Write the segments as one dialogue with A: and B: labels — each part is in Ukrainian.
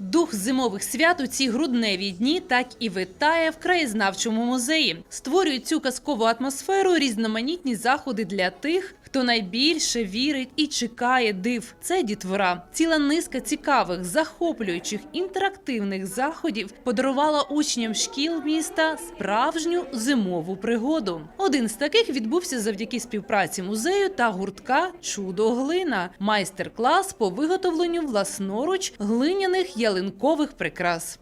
A: Дух зимових свят у ці грудневі дні так і витає в краєзнавчому музеї. Створюють цю казкову атмосферу різноманітні заходи для тих, хто найбільше вірить і чекає див. Це дітвора. Ціла низка цікавих, захоплюючих інтерактивних заходів подарувала учням шкіл міста справжню зимову пригоду. Один з таких відбувся завдяки співпраці музею та гуртка Чудо глина, майстер-клас по виготовленню власноруч глиняних ялинкових прикрас.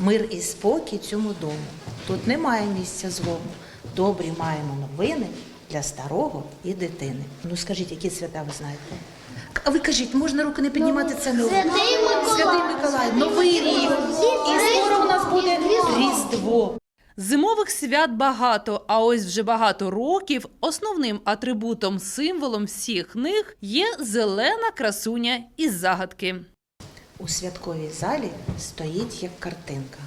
B: Мир і спокій цьому дому. Тут немає місця злому. Добрі маємо новини для старого і дитини. Ну скажіть, які свята ви знаєте? А ви кажіть, можна руки не піднімати це не
C: Святий Миколай.
B: Святий Миколай, Новий рік. І скоро у нас буде Різдво.
A: Зимових свят багато, а ось вже багато років основним атрибутом, символом всіх них є зелена красуня із загадки.
B: У святковій залі стоїть як картинка.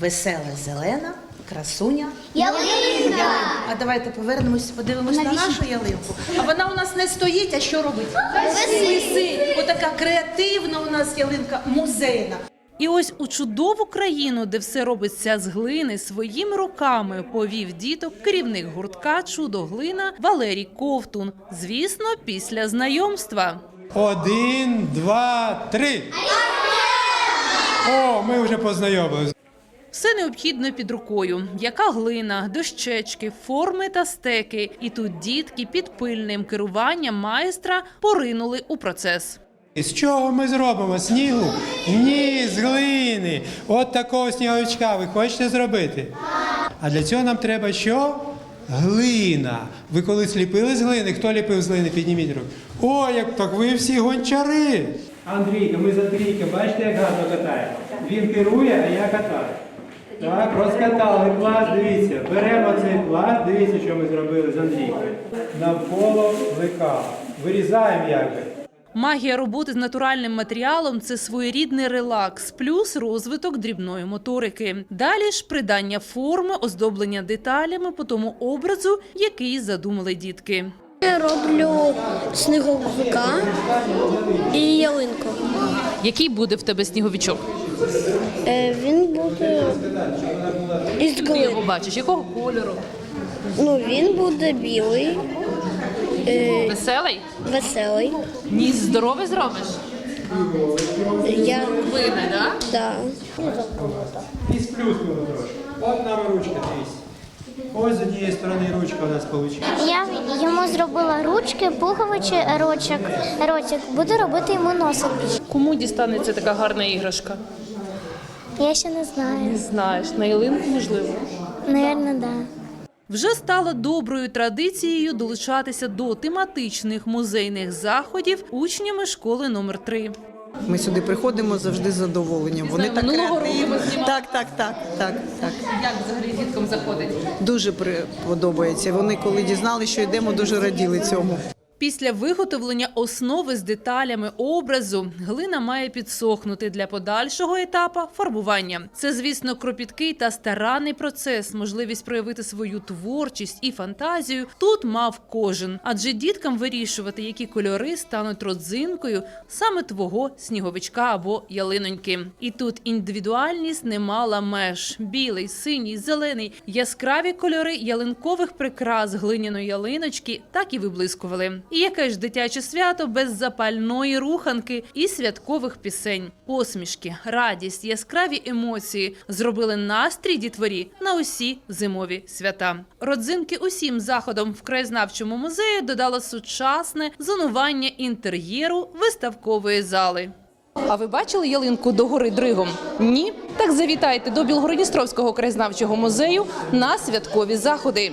B: Весела зелена, красуня.
C: Ялинка!
B: А давайте повернемось, подивимось на нашу ялинку. А вона у нас не стоїть, а що робить? Висить. Отака креативна у нас ялинка, музейна.
A: І ось у чудову країну, де все робиться з глини, своїми руками повів діток керівник гуртка Чудо глина Валерій Ковтун. Звісно, після знайомства.
D: Один, два, три. О, ми вже познайомилися.
A: Все необхідно під рукою: яка глина, дощечки, форми та стеки. І тут дітки під пильним керуванням майстра поринули у процес.
D: З чого ми зробимо? Снігу? Ні, з глини. От такого сніговичка ви хочете зробити? А для цього нам треба що? Глина. Ви колись ліпили з глини? Хто ліпив з глини? Підніміть руку. О, як так ви всі гончари. Андрійка, ми з Андрійка, бачите, як гарно катає. Він керує, а я катаю. Так, розкатали пласт, дивіться. Беремо цей пласт, дивіться, що ми зробили з Андрійкою. Навколо лика. Вирізаємо якби.
A: Магія роботи з натуральним матеріалом це своєрідний релакс, плюс розвиток дрібної моторики. Далі ж придання форми, оздоблення деталями по тому образу, який задумали дітки.
C: Я роблю сніговика і ялинку.
A: Який буде в тебе сніговичок?
C: Е, він буде із глини.
A: бачиш, якого кольору?
C: Ну, він буде білий, е,
A: Веселий?
C: веселий.
A: Ніс здоровий зробиш?
C: Я
A: Вине, да?
C: да.
D: І сплюснули трошки. От нам ручка дивіться. Ось з однієї сторони ручка у нас вийшла.
E: Я йому зробила ручки, пуговичі, рочок, ротик. Буду робити йому носик.
A: Кому дістанеться така гарна іграшка?
E: Я ще не знаю.
A: Не Знаєш, на ялинку можливо.
E: Наверно, да.
A: Вже стало доброю традицією долучатися до тематичних музейних заходів учнями школи номер 3
F: Ми сюди приходимо завжди з задоволенням. Вони так креативні. Так, так, так, так, так.
A: Як взагалі діткам заходить?
F: Дуже при- подобається. Вони, коли дізналися, що йдемо, дуже раділи цьому.
A: Після виготовлення основи з деталями образу глина має підсохнути для подальшого етапа фарбування. Це, звісно, кропіткий та старанний процес. Можливість проявити свою творчість і фантазію тут мав кожен, адже діткам вирішувати, які кольори стануть родзинкою саме твого сніговичка або ялиноньки. І тут індивідуальність не мала меж: білий, синій, зелений, яскраві кольори ялинкових прикрас глиняної ялиночки так і виблискували. І яке ж дитяче свято без запальної руханки і святкових пісень, посмішки, радість, яскраві емоції зробили настрій дітворі на усі зимові свята. Родзинки усім заходом в краєзнавчому музеї додало сучасне зонування інтер'єру виставкової зали. А ви бачили ялинку до гори Дригом? Ні? Так завітайте до Білгородністровського краєзнавчого музею на святкові заходи.